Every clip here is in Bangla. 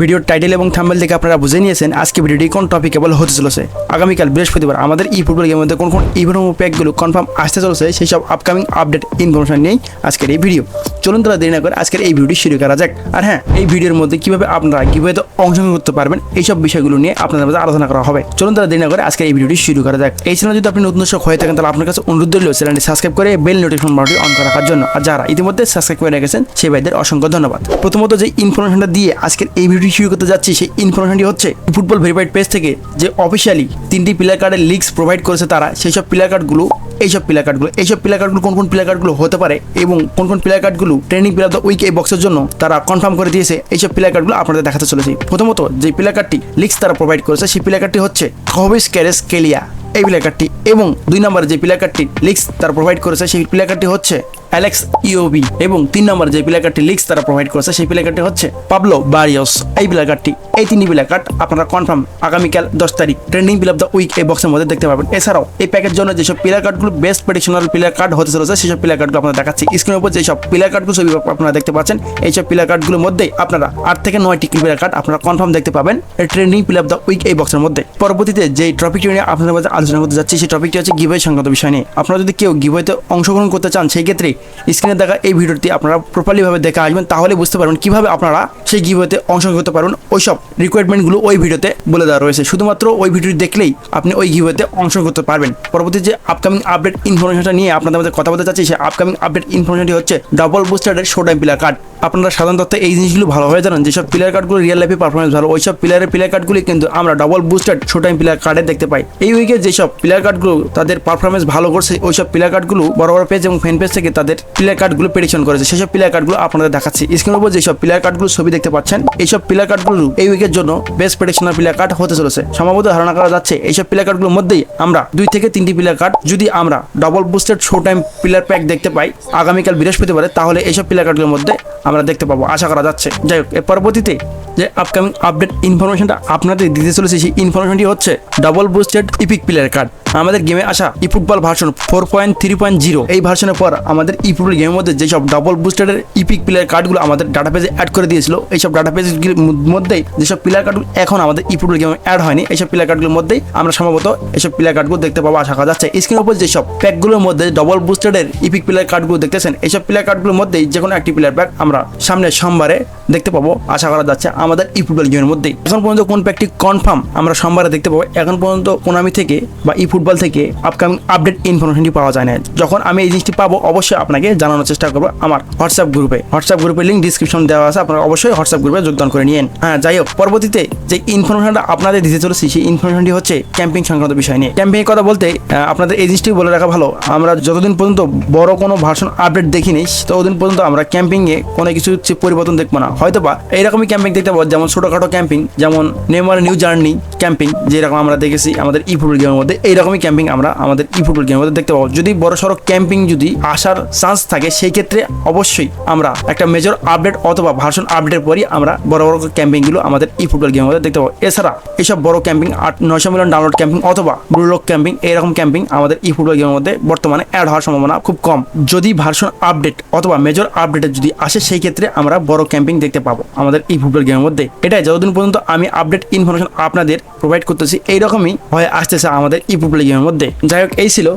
ভিডিওর টাইটেল এবং থাম্বেল থেকে আপনারা বুঝে নিয়েছেন আজকে ভিডিওটি কোন টপিকে বলে হতে চলেছে। আগামীকাল বৃহস্পতিবার আমাদের ই ফুটবল গেমের মধ্যে কোন কোন ইভেন্ট প্যাকগুলো কনফার্ম আসতে চলেছে, সেই সব আপকামিং আপডেট ইনফরমেশন নিয়েই আজকের এই ভিডিও চলুন তারা দেরি না করে আজকের এই ভিডিওটি শুরু করা যাক। আর হ্যাঁ এই ভিডিওর মধ্যে কীভাবে আপনারা কীভাবে অংশগ্রহণ করতে পারবেন এইসব বিষয়গুলো নিয়ে আপনাদের মধ্যে আলোচনা করা হবে। চলুন তারা দেরি না করে আজকের এই ভিডিওটি শুরু করা যাক। এই চ্যানেল যদি আপনি নতুন দর্শক হয়ে থাকেন, তাহলে আপনার কাছে অনুরোধ রইল চ্যানেলটি সাবস্ক্রাইব করে বেল নোটিফিকেশন বাটনটি অন করে রাখার জন্য। আর যারা ইতিমধ্যে সাবস্ক্রাইব করে রেখেছেন, সেই ভাইদের অসংখ্য ধন্যবাদ। প্রথমত যে ইনফরমেশনটা দিয়ে আজকের এই ভিডিওটি শুরু করতে যাচ্ছি সেই ইনফরমেশনটি হচ্ছে ফুটবল ভেরিফাইড পেজ থেকে যে অফিসিয়ালি তিনটি প্লেয়ার কার্ডের লিঙ্কস প্রোভাইড করেছে তারা সেই সব প্লেয়ার কার্ডগুলো এইসব প্লেয়ার কার্ডগুলো এইসব প্লেয়ার কার্ডগুলো কোন কোন প্লেয়ার কার্ডগুলো হতে পারে এবং কোন কোন প্লেয়ার কার্ডগুলো ট্রেনিং প্লেয়ার দ্য উইক এই বক্সের জন্য তারা কনফার্ম করে দিয়েছে এইসব প্লেয়ার কার্ডগুলো আপনাদের দেখাতে চলেছি প্রথমত যে প্লেয়ার কার্ডটি লিক্স তারা প্রোভাইড করেছে সেই প্লেয়ার কার্ডটি হচ্ছে কহবিস ক্যারেস কেলিয়া এই প্লেয়ার কার্ডটি এবং দুই নম্বরে যে প্লেয়ার কার্ডটি লিক্স তারা প্রোভাইড করেছে সেই প্লেয়ার কার্ডটি হচ্ছে অ্যালেক্স ইওবি এবং তিন নম্বর যে প্লেয়ার কার্ডটি লিক্স তারা প্রোভাইড করেছে সেই প্লেয়ার কার্ডটি হচ্ছে পাবলো বারিয়স এই প্লেয়ার কার্ডটি এই তিনটি প্লেয়ার কার্ড আপনারা কনফার্ম আগামীকাল দশ তারিখ trending player of the week এই বক্সের মধ্যে দেখতে পাবেন এছাড়াও এই প্যাকের জন্য যেসব প্লেয়ার কার্ডগুলো বেস্ট প্রেডিকশনাল প্লেয়ার কার্ড হতে চলেছে সেসব প্লেয়ার কার্ডগুলো আপনারা দেখাচ্ছি স্ক্রিনের উপর যেসব প্লেয়ার কার্ডগুলো ছবি আপনারা দেখতে পাচ্ছেন এইসব প্লেয়ার কার্ডগুলোর মধ্যেই আপনারা আট থেকে নয়টি প্লেয়ার কার্ড আপনারা কনফার্ম দেখতে পাবেন trending player of the week এই বক্সের মধ্যে পরবর্তীতে যে টপিকটি নিয়ে আপনাদের মধ্যে আলোচনা করতে যাচ্ছি সেই টপিকটি হচ্ছে গিভওয়ে সংক্রান্ত বিষয় নিয়ে আপনারা যদি কেউ গিভওয়েতে অংশগ্রহণ করতে চান সেই ক্ষেত্রে স্ক্রিনে দেখা এই ভিডিওটি আপনারা প্রপারলিভাবে দেখে আসবেন, তাহলে বুঝতে পারবেন কীভাবে আপনারা সেই গিভওয়েতে অংশগ্রহণ করতে পারবেন। ওই সব রিকোয়ারমেন্টগুলো ওই ভিডিওতে বলে দেওয়া রয়েছে। শুধুমাত্র ওই ভিডিওটি দেখলেই আপনি ওই গিভওয়েতে অংশগ্রহণ করতে পারবেন। পরবর্তী যে আপকামিং আপডেট ইনফরমেশনটা নিয়ে আপনাদের মধ্যে কথা বলতে চাচ্ছি, সেই আপকামিং আপডেট ইনফরমেশনটি হচ্ছে ডবল বুস্টারের শো টাইম কার্ড আপনারা সাধারণত এই জিনিসগুলো ভালোভাবে জানেন যেসব প্লেয়ার কার্ডগুলো রিয়েল লাইফে পারফরমেন্স ভালো ওইসব প্লেয়ারের প্লেয়ার কার্ডগুলি কিন্তু আমরা double booster show time player কার্ডে দেখতে পাই এই উইকে যেসব প্লেয়ার কার্ডগুলো তাদের পারফরমেন্স ভালো করছে ওইসব প্লেয়ার কার্ডগুলো বড় বড় পেজ এবং ফ্যান পেজ থেকে তাদের প্লেয়ার কার্ডগুলো প্রেডিকশন করেছে সেসব প্লেয়ার কার্ডগুলো আপনাদের দেখাচ্ছি স্ক্রিনের উপর যেসব প্লেয়ার কার্ডগুলো ছবি দেখতে পাচ্ছেন এইসব প্লেয়ার কার্ডগুলো এই উইকের জন্য বেস্ট প্রেডিকশনাল প্লেয়ার কার্ড হতে চলেছে সম্ভবত ধারণা করা যাচ্ছে এইসব প্লেয়ার কার্ডগুলোর মধ্যেই আমরা দুই থেকে তিনটি প্লেয়ার কার্ড যদি আমরা double boosted show time player pack দেখতে পাই আগামীকাল বৃহস্পতিবারে তাহলে এইসব প্লেয়ার কার্ডগুলোর মধ্যে আমরা দেখতে পাবো। আশা করা যাচ্ছে। যাই হোক এর পরবর্তীতে যে আপকামিং আপডেট ইনফরমেশনটা আপনাদের দিতে চলেছে, সেই ইনফরমেশনটি হচ্ছে double boosted epic player card আমাদের গেমে আসা e football version four point three point zero এই ভার্সনের পর আমাদের ই ফুটবল গেমের মধ্যে যেসব ডাবল বুস্টেডের ইপিক প্লেয়ার কার্ডগুলো আমাদের ডাটা পেজে অ্যাড করে দিয়েছিল, এইসব ডাটা পেজের মধ্যেই যেসব প্লেয়ার কার্ডগুলো এখন আমাদের ই ফুটবল গেমে অ্যাড হয়নি, এইসব প্লেয়ার কার্ডগুলোর মধ্যেই আমরা সম্ভবত এইসব প্লেয়ার কার্ডগুলো দেখতে পাবো আশা করা যাচ্ছে। স্ক্রিনের উপর যেসব প্যাকগুলোর মধ্যে ডবল বুস্টেডের ইপিক প্লেয়ার কার্ডগুলো দেখতেছেন, এইসব প্লেয়ার কার্ডগুলোর মধ্যেই যে কোনো একটি প্লেয়ার প্যাক আমরা সামনে সোমবারে দেখতে পাবো, আশা করা যাচ্ছে। আমাদের ই ফুটবল গেমের মধ্যেই এখন পর্যন্ত কোন প্যাকটি কনফার্ম আমরা সোমবারে দেখতে পাবো, এখন পর্যন্ত কোনামি থেকে বা ই ফুটবল থেকে আপকামিং আপডেট ইনফরমেশনটি পাওয়া যায় না যখন আমি এই জিনিসটি পাবো, অবশ্যই আপনাকে জানানোর চেষ্টা করব আমার হোয়াটসঅ্যাপ গ্রুপে হোয়াটসঅ্যাপ গ্রুপের লিঙ্ক ডিসক্রিপশন দেওয়া আছে, আপনারা অবশ্যই হোয়াটসঅ্যাপ গ্রুপে যোগদান করে নিন হ্যাঁ যাই হোক, পরবর্তীতে যে ইনফরমেশনটা আপনাদের দিতে চলেছি, সেই ইনফরমেশনটি হচ্ছে ক্যাম্পিং সংক্রান্ত বিষয় নিয়ে। ক্যাম্পিং কথা বলতে আপনাদের এই জিনিসটি বলে রাখা ভালো, আমরা যতদিন পর্যন্ত বড় কোনো ভার্সন আপডেট দেখিনি, ততদিন পর্যন্ত আমরা ক্যাম্পিংয়ে কোনো কিছু পরিবর্তন দেখব না। হয়তো বা এইরকমই ক্যাম্পিং দেখতে যেমন ছোটোখাটো ক্যাম্পিং যেমন নেমার নিউ জার্নি ক্যাম্পিং যেরকম আমরা দেখেছি আমাদের ই ফুটবল গেমের মধ্যে, এইরকমই ক্যাম্পিং আমরা আমাদের ই ফুটবল গেমের মধ্যে দেখতে পাবো। যদি বড় ক্যাম্পিং যদি আসার চান্স থাকে সেই ক্ষেত্রে অবশ্যই আমরা একটা মেজর আপডেট অথবা ভার্সন আপডেটের পরই আমরা বড় বড় ক্যাম্পিংগুলো আমাদের ই ফুটবল গেমের মধ্যে দেখতে পাবো। এছাড়া এইসব বড় ক্যাম্পিং আট নয়শো মিলিয়ন ডাউনলোড ক্যাম্পিং অথবা ব্লুলক ক্যাম্পিং এরকম ক্যাম্পিং আমাদের ই ফুটবল গেমের মধ্যে বর্তমানে অ্যাড হওয়ার সম্ভাবনা খুব কম। যদি ভার্সন আপডেট অথবা মেজর আপডেটে যদি আসে সেই ক্ষেত্রে আমরা বড় ক্যাম্পিং দেখতে পাবো আমাদের ই ফুটবল গেমের মধ্যে। এটাই যতদিন পর্যন্ত আমি আপডেট ইনফরমেশন আপনাদের প্রোভাইড করতেছি, এইরকমই হয়ে আসতেছে আমাদের ই ফুটবল গেমের মধ্যে। যাই হোক, এই ছিল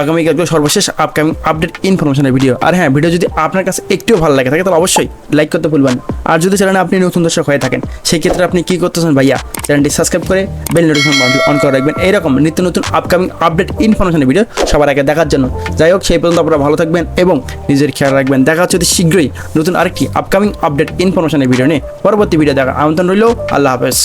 আগামীকালকে সর্বশেষ আপকামিং আপডেট ইনফরমেশনের ভিডিও আর হ্যাঁ ভিডিও যদি আপনার কাছে একটুও ভালো লাগে, থাকে তাহলে অবশ্যই লাইক করতে ভুলবেন আর যদি চ্যানেলে আপনি নতুন দর্শক হয়ে থাকেন, সেই ক্ষেত্রে আপনি কি করতেছেন ভাইয়া? চ্যানেলটি সাবস্ক্রাইব করে বেল নোটিফিকেশন বাটনটি অন করে রাখবেন। এইরকম নিত্য নতুন আপকামিং আপডেট ইনফরমেশনের ভিডিও সবার আগে দেখার জন্য। যাই হোক, সেই পর্যন্ত আপনারা ভালো থাকবেন এবং নিজের খেয়াল রাখবেন। দেখা হচ্ছে অতি শীঘ্রই নতুন আরেকটি আপকামিং আপডেট ইনফরমেশনের ভিডিও নিয়ে। পরবর্তী ভিডিও দেখা আমন্ত্রণ রইল। আল্লাহ হাফেজ।